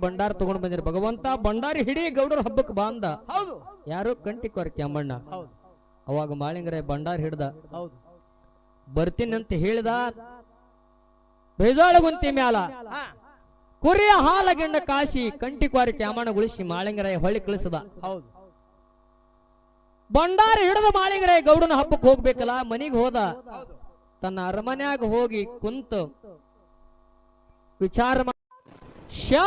ಭಂಡಾರ ತಗೊಂಡ್ ಬಂದಿರ. ಭಗವಂತ ಭಂಡಾರಿ ಹಿಡಿ ಗೌಡರ ಹಬ್ಬಕ್ಕೆ ಬಂದ ಹೌದು. ಯಾರು ಕಂಟಿ ಕೊರಕೆ ಅಮ್ಮಣ್ಣ. ಹೌದು. ಅವಾಗ ಮಾಳಿಂಗರ ಭಂಡಾರ ಹಿಡ್ದ. ಹೌದು. ಬರ್ತೀನಂತ ಹೇಳಿದ ಬೇಜಾಳಗುಂತಿ ಮ್ಯಾಲ. ಹಾ. ಕುರಿಯ ಹಾಲ ಗಿಣ್ಣ ಕಾಸಿ ಕಂಟಿ ಕ್ಯಾಮಣ್ಣ ಅಮ್ಮಣ್ಣಗೊಳಿಸಿ ಮಾಳಿಂಗರಾಯ ಹೊಳ್ಳಿ ಕಳಿಸದ. ಹೌದು. ಭಂಡಾರ ಹಿಡಿದ ಮಾಳಿಂಗರಾಯ ಗೌಡನ ಹಬ್ಬಕ್ಕೆ ಹೋಗ್ಬೇಕಲ್ಲ ಮನಿಗೆ ಹೋದ ಹೌದು. ತನ್ನ ಅರಮನ್ಯಾಗ ಹೋಗಿ ಕುಂತು ವಿಚಾರ ಮಾ-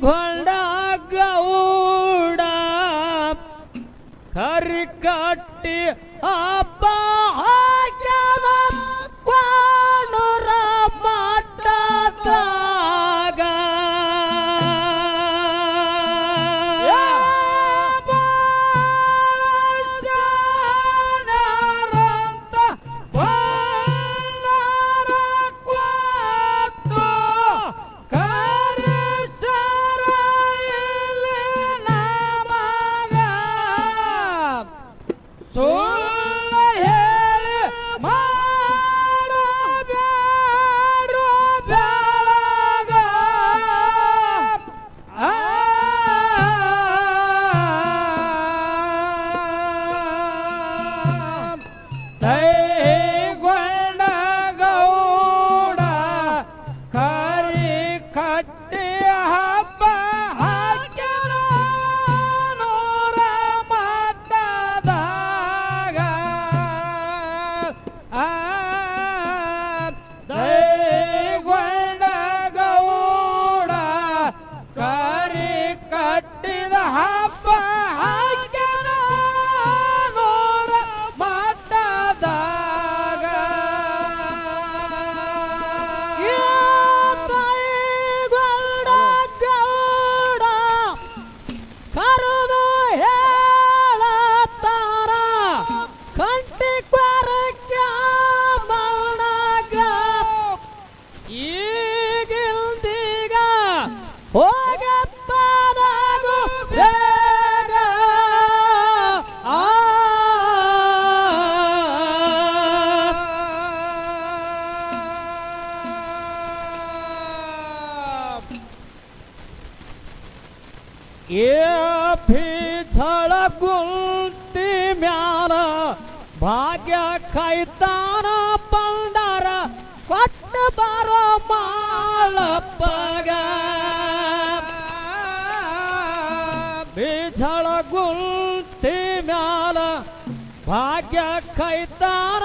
ಗೊಂಡ ಗೌಡ ಕರಿಕಟ್ಟಿ ಆ ಹಾಕ್ಯಾದ ಸುಳ್ಳ ಭಿಜಳ ಕುಂತಿ ಮ್ಯಾಲ ಭಾಗ್ಯ ಕೈತಾನ ಪಂಡಾರ ಕೊಟ್ಟ ಬಾರೋ ಮಾಳಪ್ಪಗ ಬಿಜಳ ಗುಂತಿ ಮ್ಯಾಲ ಭಾಗ್ಯ ಕೈತಾನ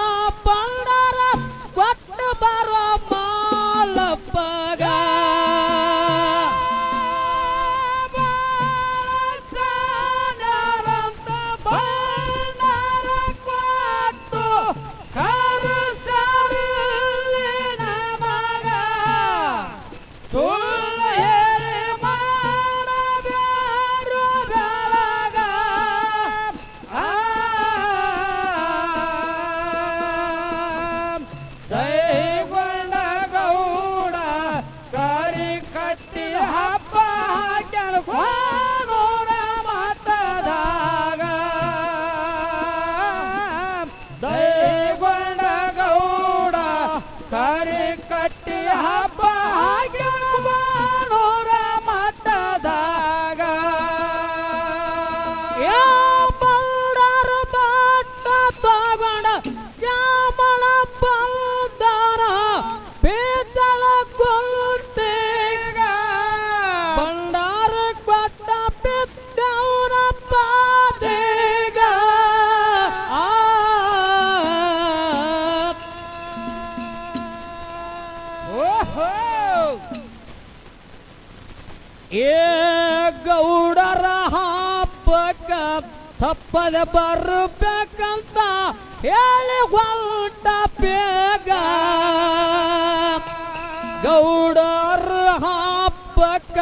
ಬರಬೇಕಂತ ಹೇಳಿ ಹೊಲ್ಟ ಬೇಗ ಗೌಡರ ಹಬ್ಬಕ್ಕ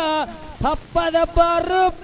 ತಪ್ಪದ ಬರಬೇಕಂತ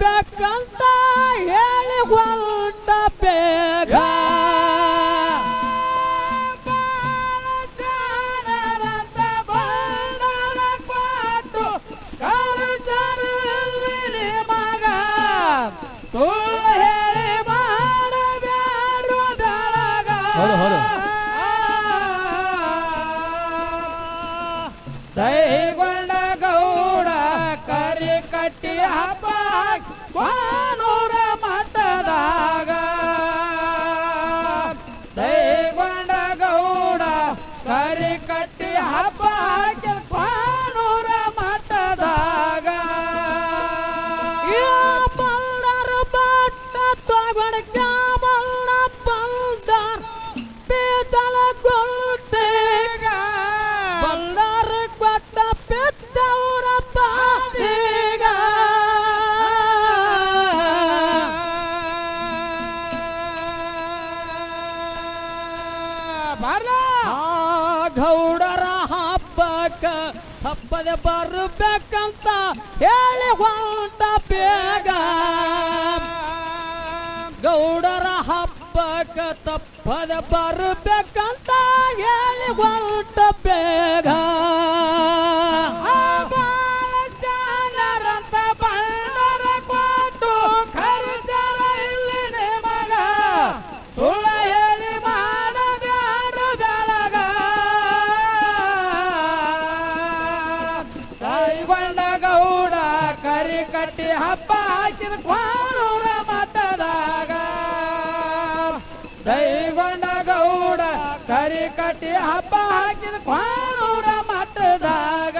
ಹಬ್ಬದ ಬರಬೇಕಂತ ಹೇಳಿ ಹೊಂಟ ಬೇಗ. ಗೌಡರ ಹಬ್ಬಕ್ಕ ತಪ್ಪದ ಬರಬೇಕಂತ ಹೇಳಿ ಹೊಂಟ ಹಾಕಿದ ಕ್ವಾನೂರ ಮತದಾಗ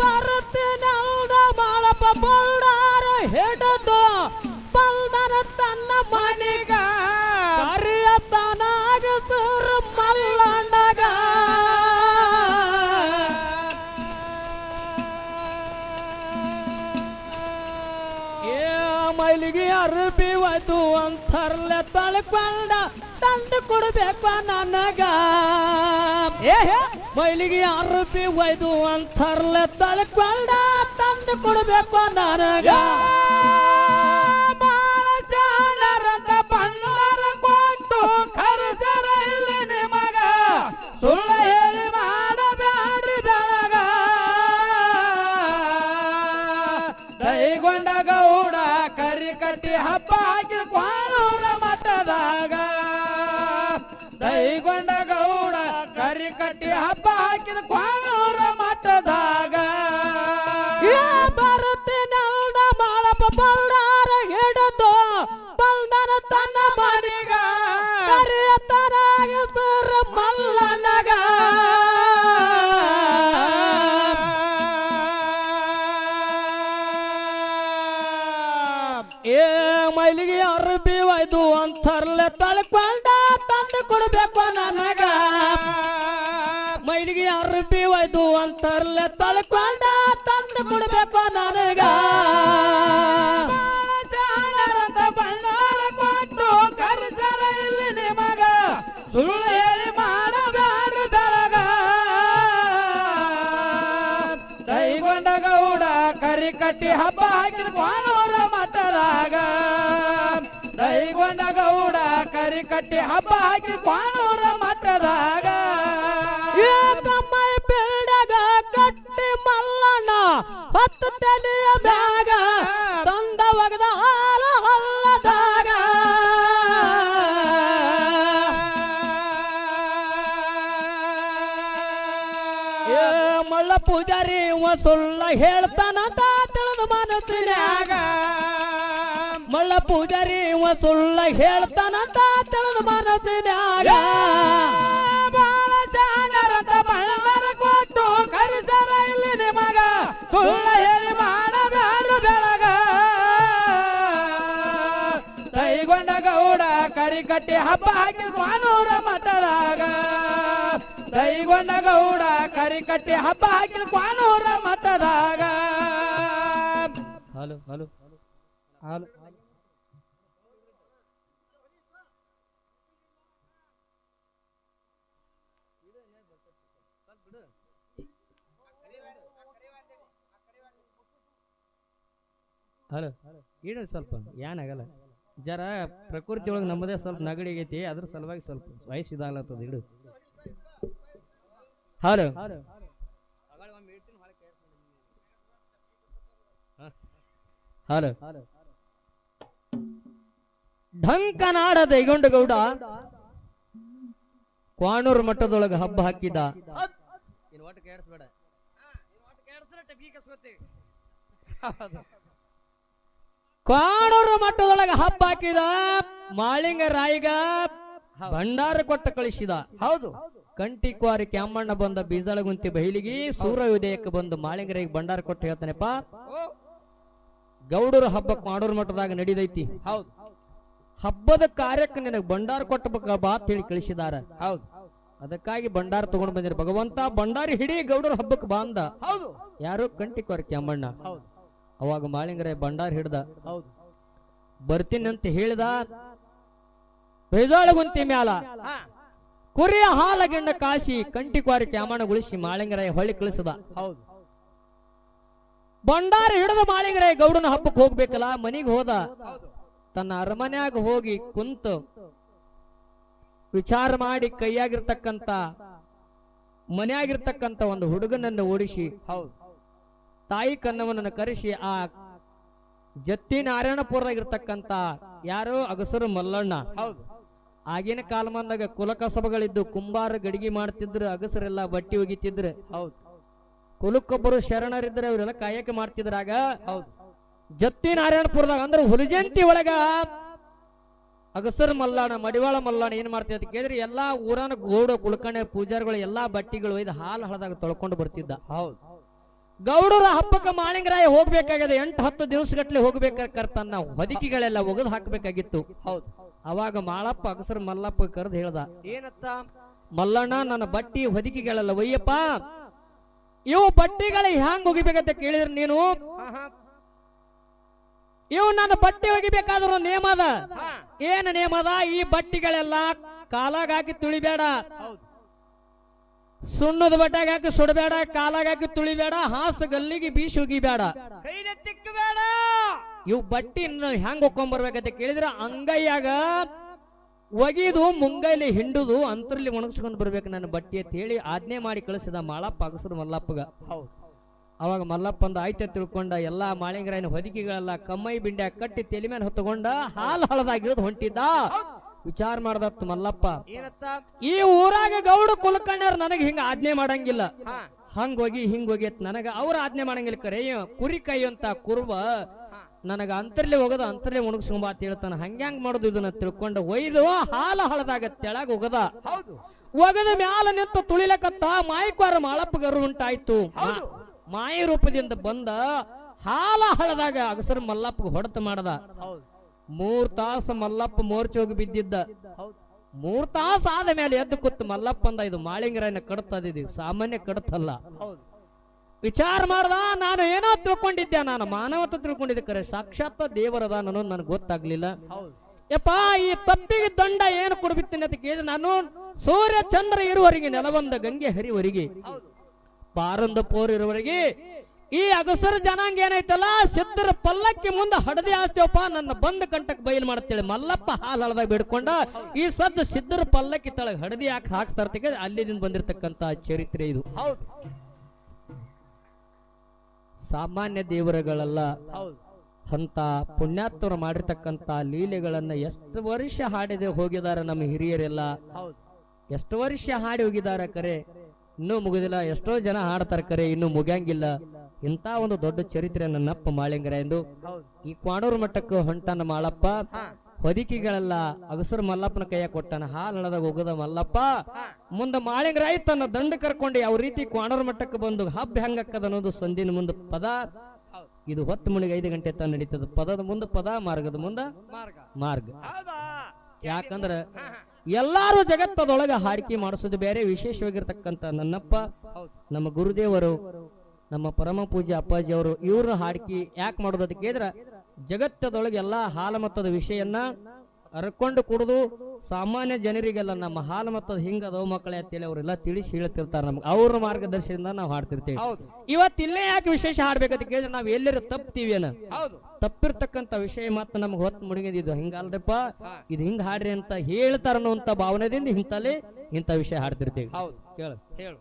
ಬರುತ್ತಿನಲ್ದ ಬಾಳಪ್ಪ ಬಲ್ಡಾರ ಹಿಡಿದು ಬಲ್ದನ ತನ್ನ ಮನೆಗ. ಕರಿಯ ತನಾಗ ಸುರು ಮಲ್ಲಣ್ಣಗ. ಏ ಮೈಲಿಗೆ ಅರ್ಬಿ ಒದು ಅಂತರ್ಲೆ ತಳ್ಕೊಂಡ. ಕೊಡ್ಬೇಕು ನನಗ. ಮೈಲಿಗೆ ಅರ್ಬಿ ಒಯ್ದು ಅಂತರ್ಲೆ ತಳ್ಕೊಂಡ ತಂದು ಕೊಡ್ಬೇಕು ನನಗ. ದೈಗೊಂಡ ಗೌಡ ಕರಿ ಕಟ್ಟಿ ಹಬ್ಬ ಹಾಕಿದ ಕ್ವಾಣೂರ ನನಗ. ಬಾಲಚಾನರಂತ ಬಂಗಾರ ಕೊಟ್ಟು ಇಲ್ಲಿ ಹೇಳಿ ದೈಗೊಂಡ ಗೌಡ ಕರಿ ಕಟ್ಟಿ ಹಬ್ಬ ಹಾಕಿದ ಕ್ವಾನೂರ ಮತದಾಗ. ದೈಗೊಂಡ ಗೌಡ ಕರಿ ಕಟ್ಟಿ ಹಬ್ಬ ಹಾಕಿ ಕ್ವಾನೂರ ಮತದಾಗ. ಹತ್ತು ತಲೆಯ ಬ್ಯಾಗ ತಂದ ಒಗದ ಹಾಲ ಹಲ್ಲದಾಗ. ಏ ಮಳ್ಳ ಪೂಜಾರಿ ಇವ ಸುಳ್ಳ ಹೇಳ್ತಾನಂತ ತಿಳಿದು ಮನಸ್ಸಿನ್ಯಾಗ. ಮಳ್ಳ ಪೂಜಾರಿ ಇವ ಸುಳ್ಳ ಹೇಳ್ತಾನಂತ ತಿಳಿದು ಮನಸ್ಸಿನ್ಯಾಗ. ಕಟ್ಟಿ ಹಬ್ಬ ಹಾಕಿದ ಮಾನೂರ ಮಠದಾಗ ದೈಗೊಂಡ ಗೌಡ ಕರಿ ಕಟ್ಟಿ ಹಬ್ಬ ಹಾಕಿದ ಮಾನೂರ ಮಠದಾಗ ಹಲೋ ಹಲೋ ಹಲೋ. ಹಲೋ ಏನು ಸ್ವಲ್ಪ ಏನಾಗಲ್ಲ ಜರ ಪ್ರಕೃತಿ ಒಳಗೆ ನಮ್ಮದೇ ಸ್ವಲ್ಪ ನಗಡಿ ಆಗೈತಿ ಅದ್ರ ಸಲುವಾಗಿ ಸ್ವಲ್ಪ ವಯಸ್ಸು ಇದಾಗ್ಲತ್ತದ ಇಡು. ಹಲೋ. ಹಲೋ. ಢಂಕನಾಡ ದೈಗೊಂಡ ಗೌಡ. ಕ್ವಾಣೂರು ಮಟ್ಟದೊಳಗೆ ಹಬ್ಬ ಹಾಕಿದ. ಕ್ವಾಣೂರು ಮಠದೊಳಗೆ ಹಬ್ಬ ಹಾಕಿದ ಮಾಳಿಂಗ ರಾಯಿಗ ಭಂಡಾರ ಕೊಟ್ಟ ಕಳಿಸಿದ. ಹೌದು. ಕಂಟಿ ಕ್ವಾರಿ ಕ್ಯಾಮಣ್ಣ ಬಂದ ಬೀಜಾಳಗುಂತಿ ಬೈಲಿಗಿ ಸೂರ್ಯ ಉದಯಕ್ಕೆ ಬಂದು ಮಾಳಿಂಗರಿಗೆ ಭಂಡಾರ ಕೊಟ್ಟು ಹೇಳ್ತಾನೆಪ್ಪ? ಗೌಡರ ಹಬ್ಬ ಕ್ವಾಣೂರು ಮಠದಾಗ ನಡೀದೈತಿ. ಹೌದು. ಹಬ್ಬದ ಕಾರ್ಯಕ್ಕೆ ನಿನಗೆ ಭಂಡಾರ ಕೊಟ್ಟಬೇಕ ಬಾ ಅಂತ ಹೇಳಿ ಕಳಿಸಿದಾರ. ಹೌದು. ಅದಕ್ಕಾಗಿ ಭಂಡಾರ ತಗೊಂಡು ಬಂದಿರ. ಭಗವಂತ ಭಂಡಾರಿ ಹಿಡಿ ಗೌಡರ ಹಬ್ಬಕ್ಕೆ ಬಾಂದ. ಹೌದು. ಯಾರು? ಕಂಟಿ ಕ್ವಾರಿ ಕ್ಯಾಮಣ್ಣ. ಹೌದು. ಅವಾಗ ಮಾಳಿಂಗರ ಭಂಡಾರ ಹಿಡ್ದ ಹೌದು. ಬರ್ತೀನಿ ಅಂತ ಹೇಳಿದ ಬೇಜಾಳಗುಂತಿ ಮ್ಯಾಲ ಹಾ. ಕುರಿಯ ಹಾಲ ಗಿಂಡ ಕಾಸಿ ಕಂಟಿ ಕ್ವಾರಿ ಗುಳಿಸಿ ಮಾಳಿಂಗರಾಯ ಹೊಳ್ಳಿ ಕಳಿಸದ. ಹೌದು. ಭಂಡಾರ ಹಿಡಿದ ಮಾಳಿಂಗರಾಯ ಗೌಡನ ಹಬ್ಬಕ್ಕೆ ಹೋಗ್ಬೇಕಲ್ಲ ಮನಿಗೆ ಹೋದ. ಹೌದು. ತನ್ನ ಅರಮನ್ಯಾಗ ಹೋಗಿ ಕುಂತು ವಿಚಾರ ಮಾಡಿ ಕೈಯಾಗಿರ್ತಕ್ಕಂತ ಮನೆಯಾಗಿರ್ತಕ್ಕಂತ ಒಂದು ಹುಡುಗನನ್ನು ಓಡಿಸಿ ಹೌದು. ತಾಯಿ ಕನ್ನವನನ್ನು ಕರೆಸಿ ಆ ಜತ್ತಿ ನಾರಾಯಣಪುರದಾಗಿರ್ತಕ್ಕಂತ ಯಾರೋ ಅಗಸರು ಮಲ್ಲಣ್ಣ. ಹೌದು. ಆಗಿನ ಕಾಲಮಾನದಾಗ ಕುಲಕಸಬಗಳಿದ್ದು ಕುಂಬಾರ ಗಡಿಗೆ ಮಾಡ್ತಿದ್ರು ಅಗಸರೆಲ್ಲ ಬಟ್ಟಿ ಒಗಿತಿದ್ರು. ಹೌದು. ಕುಲಕ್ಕೊಬ್ಬರು ಶರಣರಿದ್ರೆ ಅವರೆಲ್ಲ ಕಾಯಕ ಮಾಡ್ತಿದ್ರಾಗ ಹೌದು. ಜತ್ತಿ ನಾರಾಯಣಪುರದಾಗ ಅಂದ್ರೆ ಹುಲಿಜಂತಿ ಒಳಗ ಅಗಸರ್ ಮಲ್ಲಾಣ ಮಡಿವಾಳ ಮಲ್ಲಾಣ ಏನ್ ಮಾಡ್ತಿದ್ದ ಅಂತ ಕೇಳಿದ್ರೆ ಎಲ್ಲಾ ಊರನ ಗೋಡ ಕುಳ್ಕಣೆ ಪೂಜಾರಿಗಳು ಎಲ್ಲಾ ಬಟ್ಟಿಗಳು ಒಯ್ದು ಹಾಲು ಹಳದಾಗ ತೊಳ್ಕೊಂಡು ಬರ್ತಿದ್ದ. ಹೌದು. ಗೌಡರ ಹಬ್ಬಕ್ಕೆ ಮಾಳಿಂಗರಾಯ ಹೋಗ್ಬೇಕಾಗಿದೆ. ಎಂಟು ಹತ್ತು ದಿವಸಗಟ್ಲೆ ಹೋಗ್ಬೇಕಾದ್ರೆ ತನ್ನ ಹೊದಿಕೆಗಳೆಲ್ಲ ಒಗದು ಹಾಕ್ಬೇಕಾಗಿತ್ತು. ಹೌದು. ಅವಾಗ ಮಾಳಪ್ಪ ಅಗಸರ್ ಮಲ್ಲಪ್ಪ ಕರೆದು ಹೇಳ್ದ ಏನತ್ತ? ಮಲ್ಲಣ್ಣ ನನ್ನ ಬಟ್ಟಿ ಹೊದಿಕೆಗಳೆಲ್ಲ ಒಯ್ಯಪ್ಪ. ಇವು ಬಟ್ಟಿಗಳ ಹ್ಯಾಂಗ್ ಒಗಿಬೇಕಂತ ಕೇಳಿದ್ರ ನೀನು? ಇವು ನನ್ನ ಬಟ್ಟೆ ಒಗಿಬೇಕಾದ್ರೂ ನೇಮ ಅದ. ಏನ ನೇಮ ಅದ? ಈ ಬಟ್ಟಿಗಳೆಲ್ಲ ಕಾಲಾಗಾಕಿ ತುಳಿಬೇಡ. ಸುಣ್ಣದ ಬಟ್ಟಾಗ ಹಾಕಿ ಸುಡಬೇಡ ಕಾಲಾಗ ಹಾಕಿ ತುಳಿಬೇಡ ಹಾಸ ಗಲ್ಲಿಗೆ ಬೀಸಿ ಉಗಿಬೇಡ. ತಿಕ್ಕಬೇಡ. ಇವು ಬಟ್ಟಿ ಹೆಂಗ್ ಒಕ್ಕೊಂಬರ್ಬೇಕಂತ ಕೇಳಿದ್ರೆ ಅಂಗೈಯಾಗ ಒಗಿದು ಮುಂಗೈಲಿ ಹಿಂಡುದು ಅಂತರಲ್ಲಿ ಒಣಗಿಸ್ಕೊಂಡ್ ಬರ್ಬೇಕು ನನ್ನ ಬಟ್ಟಿ ಅಂತ ಹೇಳಿ ಆಜ್ಞೆ ಮಾಡಿ ಕಳಿಸಿದ ಮಾಳಪ್ಪ ಅಗಸರು ಮಲ್ಲಪ್ಪಗ. ಹೌದು. ಅವಾಗ ಮಲ್ಲಪ್ಪ ಒಂದು ಆಯ್ತ ತಿಳ್ಕೊಂಡ ಎಲ್ಲಾ ಮಾಳಿಂಗರಾಯನ ಹೊದಿಕೆಗಳೆಲ್ಲ ಕಮ್ಮೈ ಬಿಂಡ್ಯಾಗ ಕಟ್ಟಿ ತಲೆ ಮೇಲೆ ಹೊತ್ತುಕೊಂಡ ಹಾಲು ಹಳದಾಗಿರೋದು ಹೊಂಟಿದ್ದ. ವಿಚಾರ ಮಾಡ್ದತ್ ಮಲ್ಲಪ್ಪ ಏನತ್ತ? ಈ ಊರಾಗ ಗೌಡ ಕುಲ್ಕಂಡ್ರ ನನಗೆ ಹಿಂಗ ಆಜ್ಞೆ ಮಾಡಂಗಿಲ್ಲ. ಹಂಗ ಹೋಗಿ ಹಿಂಗ ಹೋಗಿ ನನಗ ಅವ್ರ ಆಜ್ಞೆ ಮಾಡಂಗಿಲ್ಲ ಕರೆ. ಕುರಿ ಕೈ ಅಂತ ಕುರುಬ ನನಗ ಅಂತರ್ಲೆ ಹೋಗದ ಅಂತರ್ಲೆ ಒಣಗಿಸ್ಕೊಂಬ ಅಂತ ಹೇಳ್ತಾನ. ಹಂಗ್ಯಾಂಗ್ ಮಾಡುದು ಇದನ್ನ ತಿಳ್ಕೊಂಡು ಒಯ್ದು ಹಾಲ ಹಳದಾಗ ತೆಳಗ ಹೋಗದ ಒಗದ ಮ್ಯಾಲ ನಿಂತು ತುಳಿಲಕತ್ತ ಮಾಯಕ್ವಾರ ಮಾಳಪ್ಪ ಗರು ಉಂಟಾಯ್ತು ಮಾಯ ರೂಪದಿಂದ ಬಂದ ಹಾಲ ಹಳದಾಗ ಅಗಸರ ಮಲ್ಲಪ್ಪ ಹೊಡೆತ ಮಾಡದ. ಮೂರ್ ತಾಸ ಮಲ್ಲಪ್ಪ ಮೋರ್ಚೋಗಿ ಬಿದ್ದಿದ್ದ. ಮೂರ್ ತಾಸ ಆದ ಮೇಲೆ ಎದ್ದು ಕುತ್ತ ಮಲ್ಲಪ್ಪ ಅಂದ ಇದು ಮಾಳಿಂಗರನ್ನ ಕಡತದಿದ್ದೀವಿ ಸಾಮಾನ್ಯ ಕಡತಲ್ಲ ವಿಚಾರ ಮಾಡ್ದ, ನಾನು ಏನೋ ತಿಳ್ಕೊಂಡಿದ್ದೆ, ನಾನು ಮಾನವತ ತಿಳ್ಕೊಂಡಿದ್ದೆ ಕರೆ, ಸಾಕ್ಷಾತ್ ದೇವರದ ಅನ್ನೋದು ನನಗೆ ಗೊತ್ತಾಗ್ಲಿಲ್ಲ. ಯಪ್ಪ, ಈ ತಪ್ಪಿಗೆ ದಂಡ ಏನು ಕೊಡ್ಬಿಡ್ತೀನಿ ಅಂತ ಕೇಳಿದ್ರೆ ನಾನು, ಸೂರ್ಯ ಚಂದ್ರ ಇರುವವರಿಗೆ, ನೆಲವಂದ ಗಂಗೆ ಹರಿವರಿಗೆ ಪಾರಂದ ಪೋರ್ ಇರುವವರೆಗೆ ಈ ಅಗಸರ ಜನಾಂಗ ಏನೈತಲ್ಲ? ಸಿದ್ಧರ ಪಲ್ಲಕ್ಕಿ ಮುಂದೆ ಹಡದಿ ಆಸ್ತೇವಪ್ಪ ನನ್ನ ಬಂದ ಕಂಟಕ್ ಬಯಲು ಮಾಡ್ತೇಳಿ. ಮಲ್ಲಪ್ಪ ಹಾಲ್ ಹಳದಾಗ ಬಿಡ್ಕೊಂಡ ಈ ಸದ್ದು ಸಿದ್ಧರ ಪಲ್ಲಕ್ಕಿ ತಳಗ ಹಡದಿ ಹಾಕಿ ಹಾಕ್ಸ್ತಾ ಅಲ್ಲಿಂದ ಅಲ್ಲಿದಿಂದ ಬಂದಿರತಕ್ಕಂತ ಚರಿತ್ರೆ ಇದು. ಹೌದು. ಸಾಮಾನ್ಯ ದೇವರುಗಳಲ್ಲ ಅಂತ ಪುಣ್ಯಾತ್ಮರು ಮಾಡಿರ್ತಕ್ಕಂತ ಲೀಲೆಗಳನ್ನ ಎಷ್ಟು ವರ್ಷ ಹಾಡಿದೆ ಹೋಗಿದಾರ ನಮ್ಮ ಹಿರಿಯರೆಲ್ಲ. ಎಷ್ಟು ವರ್ಷ ಹಾಡಿ ಹೋಗಿದಾರ ಕರೆ? ಇನ್ನೂ ಮುಗಿದಿಲ್ಲ. ಎಷ್ಟೋ ಜನ ಹಾಡ್ತಾರ ಕರೆ ಇನ್ನೂ ಮುಗಿಯಂಗಿಲ್ಲ. ಇಂಥ ಒಂದು ದೊಡ್ಡ ಚರಿತ್ರೆ ನನ್ನಪ್ಪ ಮಾಳಿಂಗರ ಎಂದು ಈ ಕ್ವಾಣೂರು ಮಠಕ್ಕೆ ಹೊಂಟನ ಮಾಳಪ್ಪ ಹೊದಿಕೆಗಳೆಲ್ಲ ಅಗಸರು ಮಲ್ಲಪ್ಪನ ಕೈಯ ಕೊಟ್ಟನ ಹಾಲದ ಹೋಗದ ಮಲ್ಲಪ್ಪ. ಮುಂದೆ ಮಾಳಿಂಗರಾಯ್ ತನ್ನ ದಂಡ ಕರ್ಕೊಂಡು ಯಾವ ರೀತಿ ಕ್ವಾಣೂರು ಮಠಕ್ಕೆ ಬಂದು ಹಬ್ಬ ಹೆಂಗಕ್ಕದ ಅನ್ನೋದು ಸಂದಿನ ಮುಂದೆ ಪದ. ಇದು ಹೊತ್ತು ಮುಣಿಗೆ ಐದು ಗಂಟೆ ತನ ನಡೀತದ ಪದದ ಮುಂದೆ ಪದ ಮಾರ್ಗದ ಮುಂದೆ ಮಾರ್ಗ. ಯಾಕಂದ್ರ ಎಲ್ಲಾರು ಜಗತ್ತದೊಳಗ ಹಾಡಿಕೆ ಮಾಡಿಸೋದು ಬೇರೆ ವಿಶೇಷವಾಗಿರ್ತಕ್ಕಂಥ ನನ್ನಪ್ಪ ನಮ್ಮ ಗುರುದೇವರು ನಮ್ಮ ಪರಮ ಪೂಜ್ಯ ಅಪ್ಪಾಜಿ ಅವರು ಇವ್ರ ಹಾಡಿಕೆ ಯಾಕೆ ಮಾಡೋದು ಅಂತ ಕೇಳಿದ್ರೆ ಜಗತ್ತದೊಳಗೆ ಎಲ್ಲಾ ಹಾಲಮತ್ತದ ವಿಷಯನ್ನ ಅರ್ಕೊಂಡು ಕುಡಿದು ಸಾಮಾನ್ಯ ಜನರಿಗೆಲ್ಲ ನಮ್ಮ ಹಾಲು ಮತ್ತದ ಹಿಂಗದವು ಮಕ್ಕಳೇ ಅಂತೇಳಿ ಅವರೆಲ್ಲ ತಿಳಿಸಿ ಹೇಳ್ತಿರ್ತಾರೆ ನಮ್ಗೆ. ಅವ್ರ ಮಾರ್ಗದರ್ಶನದಿಂದ ನಾವು ಹಾಡ್ತಿರ್ತೀವಿ. ಇವತ್ತು ಇಲ್ಲೇ ಯಾಕೆ ವಿಶೇಷ ಹಾಡ್ಬೇಕಂತ ಕೇಳಿದ್ರೆ ನಾವು ಎಲ್ಲರ ತಪ್ತೀವಿ ಏನ ಹೌದು. ತಪ್ಪಿರ್ತಕ್ಕಂಥ ವಿಷಯ ಮಾತ್ರ ನಮ್ಗೆ ಹೊತ್ತು ಮುಡಿಗಿದ್ದು ಹಿಂಗಲ್ರಿಪ್ಪ ಇದು ಹಿಂಗ ಹಾಡ್ರಿ ಅಂತ ಹೇಳ್ತಾರ ಅನ್ನುವಂಥ ಭಾವನೆದಿಂದ ಇಂತಲ್ಲಿ ಇಂಥ ವಿಷಯ ಹಾಡ್ತಿರ್ತೀವಿ. ಹೌದು. ಕೇಳ. ಹೇಳು.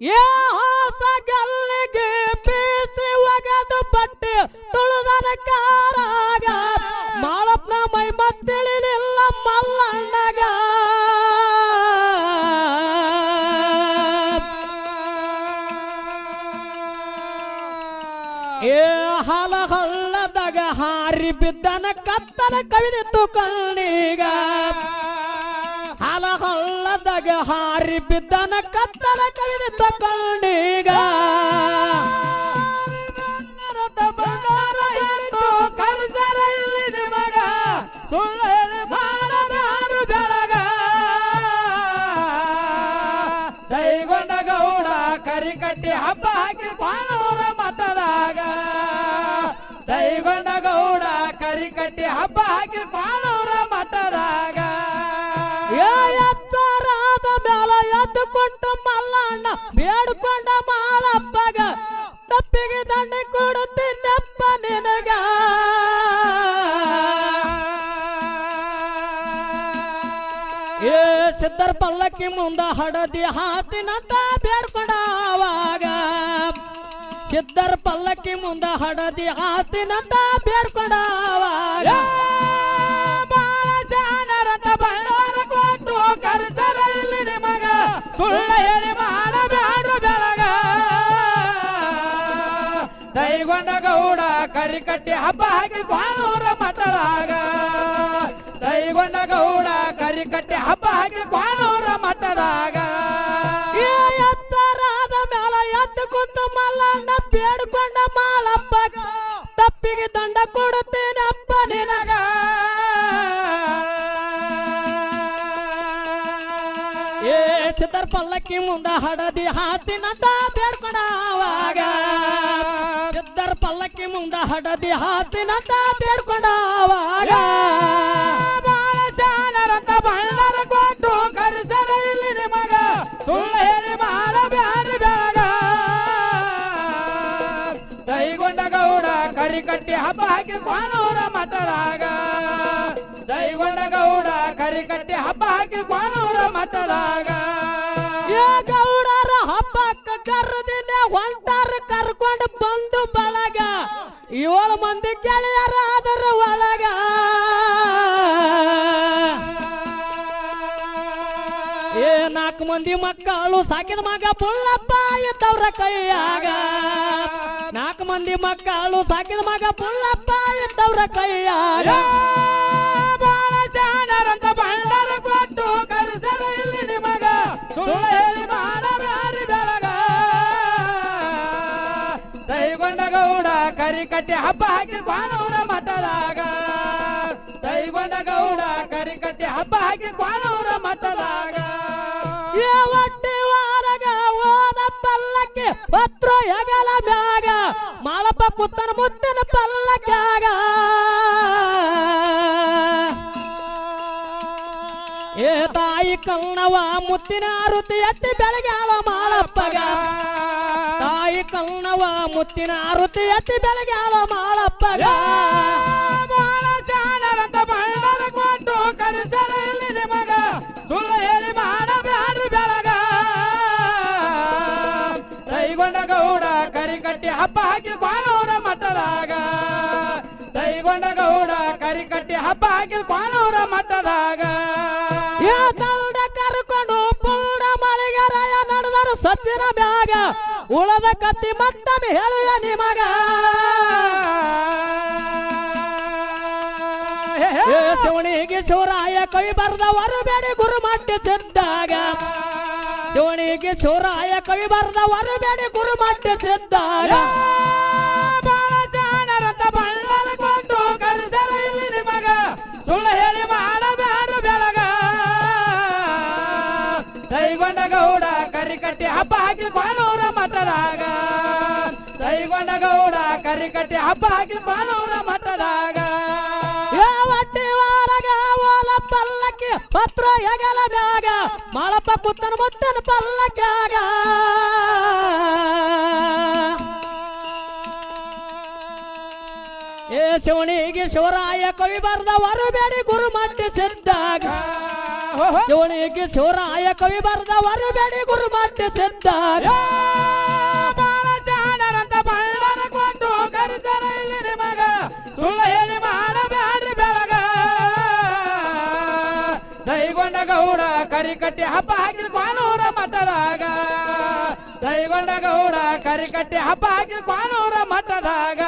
ಏ ಹೊಸ ಗಲ್ಲಿಗೆ ಬೀಸಿ ಒಗೆದು ಬಟ್ಟೆ ತುಳಿದನ ಕಾರಾಗ. ಮಾಳಪ್ಪನ ಮೈ ಮತ್ತಿಳಿಲಿಲ್ಲ ಮಲ್ಲಣ್ಣಗ. ಏ ಹಾಲ ಹಳ್ಳದಾಗ ಹಾರಿ ಬಿದ್ದನ ಕತ್ತಲ ಕವಿದಿತ್ತು ಕಣ್ಣೀಗ. ಹಾಲ ಹಾರಿ ಬಿದ್ದನ ಕತ್ತಲ ಕವಿದು ಬೆಳಗ ದೈಗೊಂಡ ಗೌಡ ಕರಿ ಕಟ್ಟಿ ಹಬ್ಬ ಹಾಕಿ ಕಾಣೂರ ಮತದಾಗ. ದೈಗೊಂಡ ಗೌಡ ಕರಿ ಕಟ್ಟಿ ಹಬ್ಬ ಹಾಕಿ ಮಲ್ಲಣ್ಣ ಬೇಡ್ಕೊಂಡ ಮಾಲಪ್ಪಗ, ತಪ್ಪಿಗೆ ದಂಡೆ ಕೊಡುತ್ತೀನಪ್ಪ ನಿನಗ. ಏ ಸಿದ್ದರ ಪಲ್ಲಕ್ಕಿ ಮುಂದ ಹಡದಿ ಹಾತಿನಂತ ಬೇಡ್ಕೊಂಡ ಅವಾಗ. ಸಿದ್ದರ ಪಲ್ಲಕ್ಕಿ ಮುಂದ ಹಡದಿ ಹಾತಿನಂತ ಬೇಡ್ಕೊಂಡ ದೈಗೊಂಡ ಗೌಡ ಕರಿ ಕಟ್ಟಿ ಹಬ್ಬ ಹಾಕಿ ದೈಗೊಂಡ ಗೌಡ ಕರಿ ಕಟ್ಟಿ ಹಬ್ಬ ಹಾಕಿ ಕಾನೂರ ಮತದಾಗ. ಎತ್ತರಾದ ಮ್ಯಾಲ ಎದ್ದು ಕುಂತು ಮಲ್ಲಣ್ಣ ಬೇಡ್ಕೊಂಡ ಮಾಲಪ್ಪ ತಪ್ಪಿಗೆ ದಂಡ ಕೊಡುತ್ತೇನಪ್ಪ ನಿನಗ. ಏ ಚಿತ್ರ ಪಲ್ಲಕ್ಕಿ ಮುಂದ ಹಡದಿ ಹಾತಿನಂತ ಬೇಡ್ಕೊಂಡ ಹಾತಿನಂತ ಬೇಡ್ಕೊಂಡ ಅವಾಗ ಬಾಳ ಜಾನರಂತ ಬಳ್ಳಾರ ಕೊಟ್ಟು ಕರೆಸರ ಇಲ್ಲಿ ನಿಮಗ. ಸುಳ್ಳು ಹೇಳಿ ಮಾಡಬ್ಯಾಡ್ರಿ ಬೆಳಗ ದೈಗೊಂಡ ಗೌಡ ಕರಿ ಕಟ್ಟಿ ಹಬ್ಬ ಹಾಕಿ ಕಾನೂರ ಮತರಾಗ. ದೈಗೊಂಡ ಗೌಡ ಕರಿ ಕಟ್ಟಿ ಹಬ್ಬ ಹಾಕಿ ಕಾನೂರ ಮತರಾಗ. ಗೌಡರ ಹಬ್ಬಕ್ಕ ಕರ್ದಿನ ಹೊಂಟಾರ ಕರ್ಕೊಂಡು ಬಂದು ಬಳಗ. ಏಳು ಮಂದಿ ಗೆಳೆಯರಾದರ ಒಳಗ. ಏ ನಾಲ್ಕು ಮಂದಿ ಮಕ್ಕಳು ಸಾಕಿದ ಮಗ ಪುಲ್ಲಪ್ಪ ಇದ್ದವ್ರ ಕೈಯಾಗ. ನಾಲ್ಕು ಮಂದಿ ಮಕ್ಕಳು ಸಾಕಿದ ಮಗ ಪುಲ್ಲಪ್ಪ ಇದ್ದವ್ರ ಕೈಯಾಗ. ಕರಿ ಕಟ್ಟಿ ಹಬ್ಬ ಹಾಕಿ ಕಾನೂರ ಮತದಾಗ. ತೈಗೊಂಡ ಗೌಡ ಕರಿ ಕಟ್ಟಿ ಹಬ್ಬ ಹಾಕಿ ಮತದಾಗ. ಏ ಒಟ್ಟಿ ವಾರಗ ಓದ ಪಲ್ಲಕ್ಕೆ ಪತ್ರ ಹೆಗಲ ಮ್ಯಾಗ ಮಾಳಪ್ಪ ಕುತ್ತನ ಮುತ್ತಿನ ಪಲ್ಲಕ್ಕಾಗ ಏ ತಾಯಿ ಕಲ್ನವ ಮುತ್ತಿನ ಋತಿ ಎತ್ತಿ ಬೆಳಗ್ಯಾಳ ಮಾಳಪ್ಪಗ. ತಾಯಿ ಕಲ್ನವ ಮುತ್ತಿನ ಆರುತಿ ಎತ್ತಿ ಬೆಳಗ್ಯಾಳ ಮಾಳಪ್ಪಗ. ಕರೆಸರ ಇಲ್ಲಿ ನಿಮಗ. ಸುಳ್ಳು ಹೇಳಿ ಮಾಡಬ್ಯಾಡ್ರಿ ಬೆಳಗ. ದೈಗೊಂಡ ಗೌಡ ಕರಿಕಟ್ಟಿ ಹಬ್ಬ ಹಾಕಿ ಮತದಾಗ ದೈಗೊಂಡ ಗೌಡ ಕರಿಕಟ್ಟಿ ಹಬ್ಬ ಹಾಕಿ ಏ ದಂಡ ಕರ್ಕೊಂಡು ಪುಂಡ ಮಳಿಗರಾಯ ನಡೆದರು ಸತ್ತಿನ ಉಳದ ಕತ್ತಿ ಮತ್ತೊಮ್ಮೆ ಹೇಳುವ ನಿಮಗ. ಶಿವಣಿಗೆ ಶಿವರಾಯ ಕೈ ಬರೆದವರು ಬೇಡಿ ಗುರು ಮಟ್ಟಿ ಸಿದ್ದಾಗ. ಶಿವಣಿಗೆ ಶಿವರಾಯ ಕೈ ಬರೆದವರು ಬೇಡಿ ಗುರು ಮಟ್ಟಿ ಸಿದ್ದಾಗ ಕರಿ ಕಟ್ಟಿ ಹಬ್ಬ ಹಾಕಿ ಬಾನವನ ಮಠದಾಗ. ಒಟ್ಟಿ ವಾರಗ ಓಲ ಪಲ್ಲಕ್ಕಿ ಪತ್ರ ಹೆಗಲ ಮಾಳಪ್ಪ ಪುತ್ತನ ಮುತ್ತನ ಪಲ್ಲಕ್ಕಾಗ. ಏ ಶಿವಣಿಗೆ ಶಿವರಾಯ ಕವಿ ಬರ್ದ ವರಬೇಡಿ ಗುರು ಮಟ್ಟಿ ಸಿದ್ದಾಗ ಶಿವಣಿಗೆ ಶಿವರಾಯ ಕವಿ ಬರ್ದ ವರಬೇಡಿ ಗುರು ಮಟ್ಟಿ ಸಿದ್ದಾಗ ಗೌಡ ಕರಿ ಕಟ್ಟಿ ಹಬ್ಬ ಹಾಕಿದ ಕ್ವಾನೂರ ಮಠದಾಗ. ದೈಗೊಂಡ ಗೌಡ ಕರಿ ಕಟ್ಟಿ ಹಬ್ಬ ಹಾಕಿದ ಕ್ವಾನೂರ ಮಠದಾಗ.